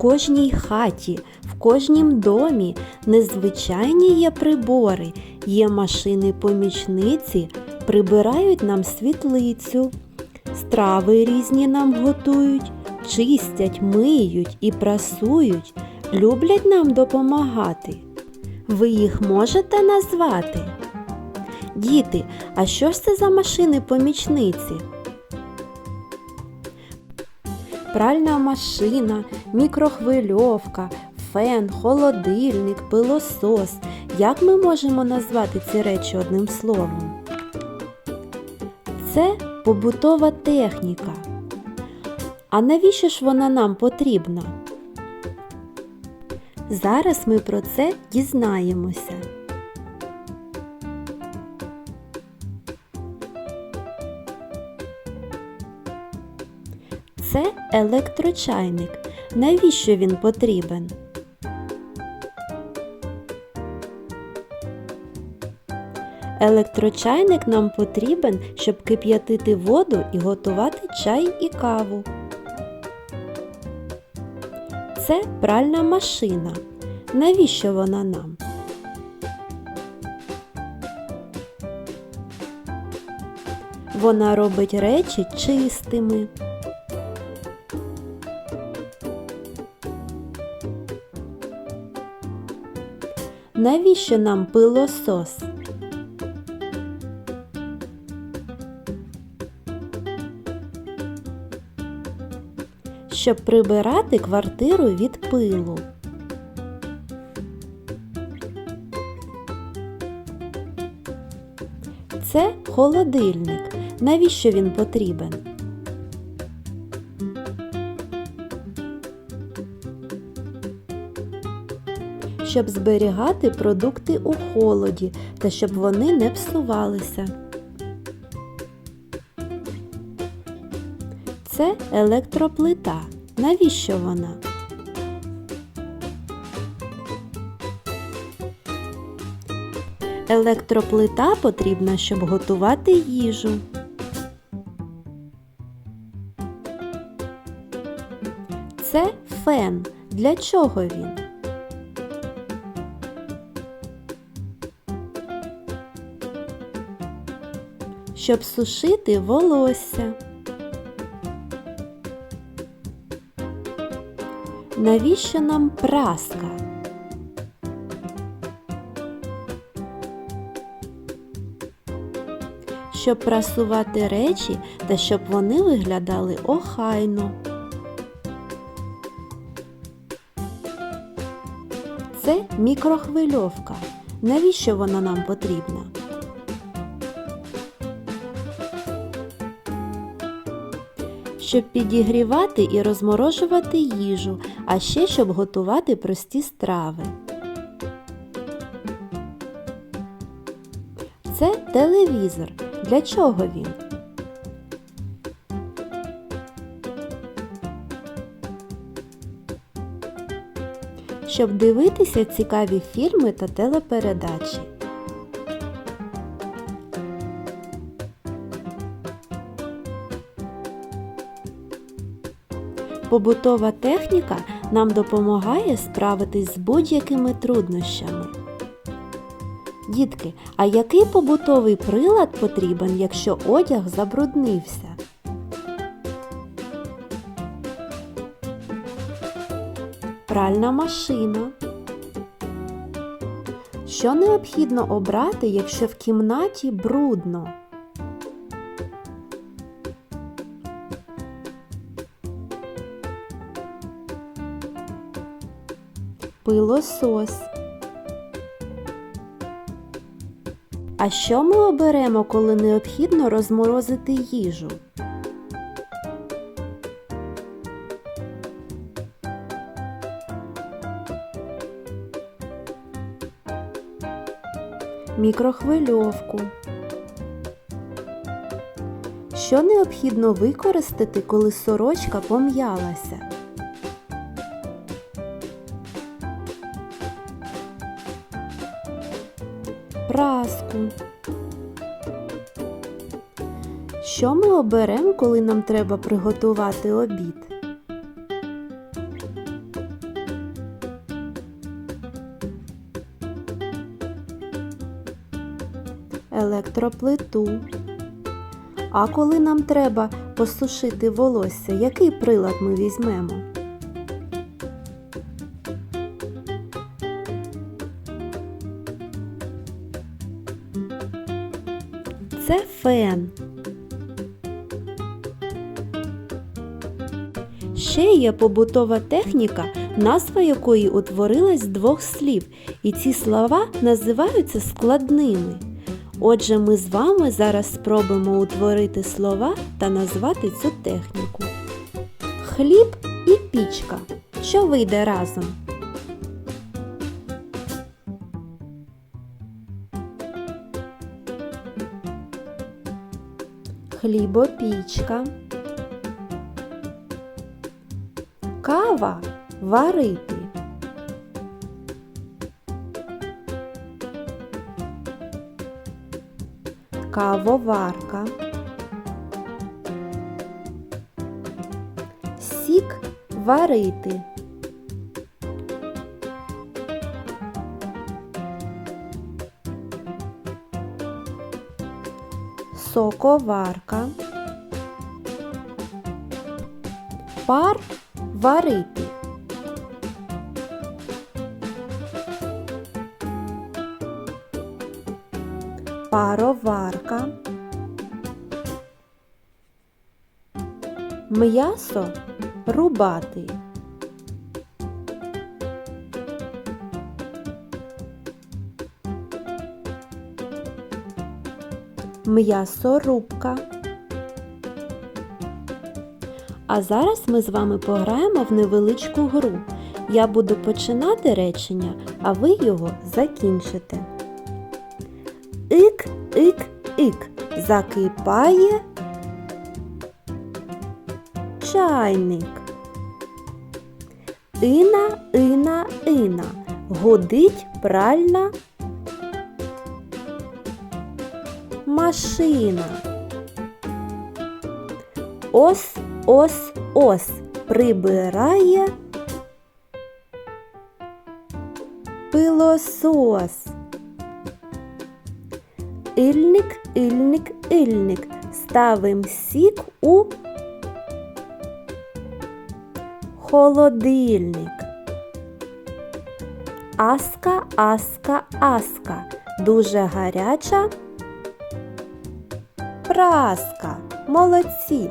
кожній хаті, в кожнім домі незвичайні є прибори, є машини-помічниці, прибирають нам світлицю, страви різні нам готують, чистять, миють і прасують, люблять нам допомагати. Ви їх можете назвати? Діти, а що ж це за машини-помічниці? Пральна машина, мікрохвильовка, фен, холодильник, пилосос. Як ми можемо назвати ці речі одним словом? Це побутова техніка. А навіщо ж вона нам потрібна? Зараз ми про це дізнаємося. Це електрочайник. Навіщо він потрібен? Електрочайник нам потрібен, щоб кип'ятити воду і готувати чай і каву. Це пральна машина. Навіщо вона нам? Вона робить речі чистими. Навіщо нам пилосос? Щоб прибирати квартиру від пилу. Це холодильник. Навіщо він потрібен? Щоб зберігати продукти у холоді та щоб вони не псувалися. Це електроплита. Навіщо вона? Електроплита потрібна, щоб готувати їжу. Це фен. Для чого він? Щоб сушити волосся. Навіщо нам праска? Щоб прасувати речі та щоб вони виглядали охайно. Це мікрохвильовка. Навіщо вона нам потрібна? Щоб підігрівати і розморожувати їжу, а ще щоб готувати прості страви. Це телевізор. Для чого він? Щоб дивитися цікаві фільми та телепередачі. Побутова техніка нам допомагає справитись з будь-якими труднощами. Дітки, а який побутовий прилад потрібен, якщо одяг забруднився? Пральна машина. Що необхідно обрати, якщо в кімнаті брудно? Пилосос. А що ми оберемо, коли необхідно розморозити їжу? Мікрохвильовку. Що необхідно використати, коли сорочка пом'ялася? краску. Що ми оберемо, коли нам треба приготувати обід? Електроплиту. А коли нам треба посушити волосся, який прилад ми візьмемо? Це фен. Ще є побутова техніка, назва якої утворилась з двох слів, і ці слова називаються складними. Отже, ми з вами зараз спробуємо утворити слова та назвати цю техніку. Хліб і пічка. Що вийде разом? Хлібопічка. Кава варити. Кавоварка. Сік варити. Соковарка. Пар варити. Пароварка. М'ясо рубати. М'ясорубка. А зараз ми з вами пограємо в невеличку гру. Я буду починати речення, а ви його закінчите. Ик, ик, ик. Закипає чайник. Ина, ина, ина. Гудить пральна машина. Ос, ос, ос прибирає пилосос. Ільник, ільник, ільник. Ставим сік у холодильник. Аска, аска, аска. Дуже гаряча праска. Молодці!